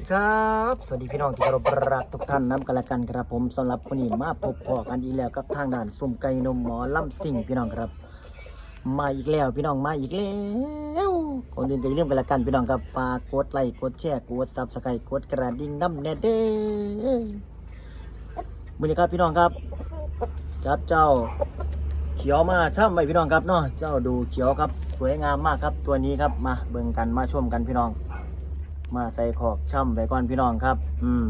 ดีครับ สวัสดีพี่น้องที่เคารพรักทุกท่านน้ำกันละกันครับผมสำหรับวันนี้มาพบพอกันอีกแล้วกับทางด่านสุ่มไก่นมหมอล่ำสิ่งพี่น้องครับ มาอีกแล้วพี่น้องมาอีกแล้วคนอื่นก็อย่มกันละกันพี่น้องครับฝากกดไลค์กดแชร์กดซับสไครต์กดกระดิ่งน้ำแน่เด้อมือนี้ครับพี่น้องครับจัดเจ้าเขียวมาช่ำไปพี่น้องครับเนาะเจ้าดูเขียวครับสวยงามมากครับตัวนี้ครับมาเบิ่งกันมาชมกันพี่น้อง มาใส่ขอกช่ำไปก่อนพี่น้องครับ อืม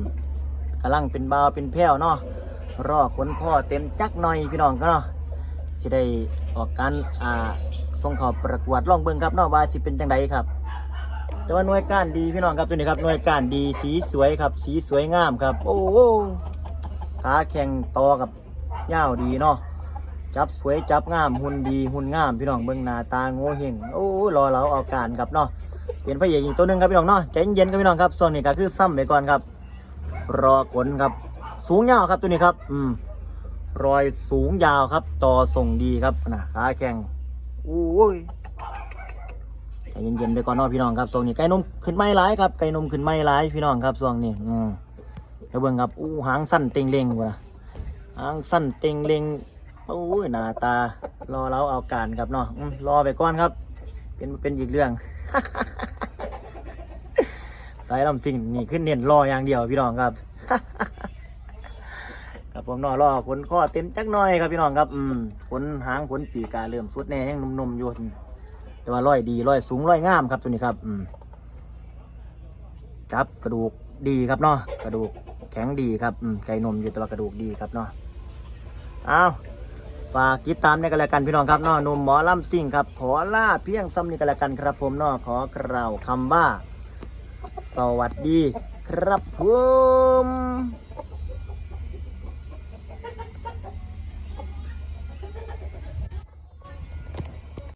กำลังเป็นบาวเป็นแพ้วเนาะรอขนพ่อเต็มจักหน่อยพี่น้องก็เนาะจะได้ออกการอ่าส่งขอบประกวดล่องเบิ่งครับเนาะว่าสิเป็นจังไดครับ แต่ว่าหน่วยก้านดีพี่น้องครับตัวนี้ครับหน่วยก้านดีสีสวยครับ สีสวยงามครับ โอ้โหขาแข็งต่อกับยาวดีเนาะจับสวยจับงามหุ่นดีหุ่นงามพี่น้องเบิ่งหน้าตาโง่เฮงโอ้รอเราเอาการครับเนาะ เป็นพระเอกอีกตัวหนึ่งครับพี่น้องเนาะใจเย็นๆครับพี่น้องครับส่วนนี้ก็คือซ้ำไปก่อนครับ รอขนครับ สูงยาวครับตัวนี้ครับ อืมรอยสูงยาวครับ ต่อส่งดีครับนะขาแข็งอู้ยใจเย็นๆไปก่อนเนาะพี่น้องครับส่วนนี้ไก่นมขึ้นไม่ร้ายครับไก่นมขึ้นไม่ร้ายพี่น้องครับส่วนนี้อืมแล้วเบิ่งครับอู้หางสั้นเต็งเล็งว่ะหางสั้นเต็งเล็งโอ้ยหน้าตารอเราเอาการครับเนาะรอไปก่อนครับ เป็นเป็นอีกเรื่อง สายลำสิ่งนี่ขึ้นเน้นรออย่างเดียวพี่น้องครับครับผมนอรอขนข้อเต็มจักหน่อยครับพี่น้องครับอืมขนหางขนปีกาเริ่มสุดแน่ยังนุ่มๆอยู่แต่ว่าร้อยดีร้อยสูงร้อยงามครับตัวนี้ครับ อืมครับกระดูกดีครับเนาะกระดูกแข็งดีครับอืมไก่นมอยู่แต่ว่ากระดูกดีครับเนาะอ้าฝากติดตามในกันแล้วกันพี่น้องครับเนาะหนุ่มหมอลำซิ่งครับ ขอล่าเพียงซ้ำนี้กันแล้วกันครับ ผมเนาะขอกล่าวคำว่า สวัสดีครับผม